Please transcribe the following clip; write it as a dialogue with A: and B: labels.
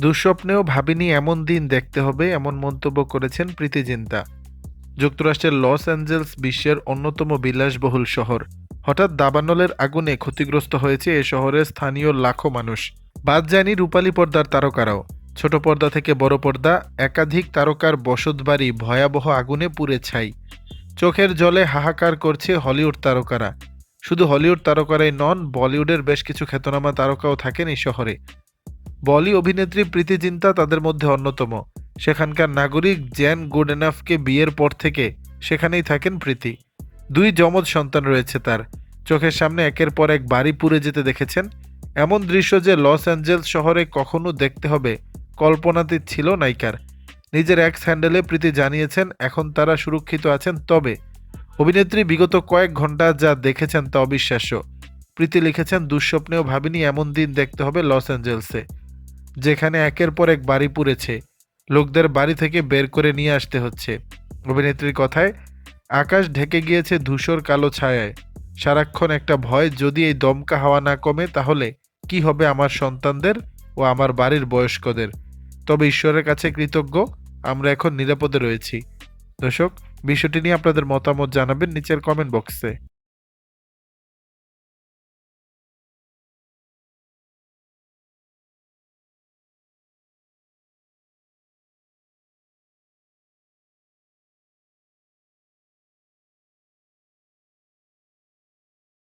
A: দুঃস্বপ্নেও ভাবিনি এমন দিন দেখতে হবে, এমন মন্তব্য করেছেন প্রীতি জিন্তা। যুক্তরাষ্ট্রের লস অ্যাঞ্জেলস বিশ্বের অন্যতম বিলাসবহুল শহর। হঠাৎ দাবানলের আগুনে ক্ষতিগ্রস্ত হয়েছে এ শহরের স্থানীয় লাখো মানুষ। বাদ যায়নি রূপালী পর্দার তারকারাও। ছোট পর্দা থেকে বড় পর্দা, একাধিক তারকার বসতবাড়ি ভয়াবহ আগুনে পুড়ে ছাই। চোখের জলে হাহাকার করছে হলিউড তারকারা। শুধু হলিউড তারকারাই নন, বলিউডের বেশ কিছু খ্যাতনামা তারকাও থাকেন এই শহরে। বলি অভিনেত্রী প্রীতি জিন্তা তাদের মধ্যে অন্যতম। সেখানকার নাগরিক জ্যান গুড এনাফকে বিয়ের পর থেকে সেখানেই থাকেন প্রীতি। দুই যমজ সন্তান রয়েছে তার। চোখের সামনে একের পর এক বাড়ি পুড়ে যেতে দেখেছেন। এমন দৃশ্য যে লস অ্যাঞ্জেলস শহরে কখনো দেখতে হবে কল্পনাতীত ছিল নায়িকার। নিজের এক্স হ্যান্ডেলে প্রীতি জানিয়েছেন, এখন তারা সুরক্ষিত আছেন তবে। অভিনেত্রী বিগত কয়েক ঘণ্টা যা দেখেছেন তা অবিশ্বাস্য। প্রীতি লিখেছেন, দুঃস্বপ্নেও ভাবিনি এমন দিন দেখতে হবে লস অ্যাঞ্জেলসে। যেখানে একের পর এক বাড়ি পুড়েছে, লোকদের বাড়ি থেকে বের করে নিয়ে আসতে হচ্ছে। অভিনেত্রীর কথায়, আকাশ ঢেকে গিয়েছে ধূসর কালো ছায়ায়। সারাক্ষণ একটা ভয়, যদি এই দমকা হাওয়া না কমে, তাহলে কি হবে আমার সন্তানদের ও আমার বাড়ির বয়স্কদের? তবে ঈশ্বরের কাছে কৃতজ্ঞ, আমরা এখন নিরাপদে রয়েছি। দর্শক, বিষয়টি নিয়ে আপনাদের মতামত জানাবেন নিচের কমেন্ট বক্সে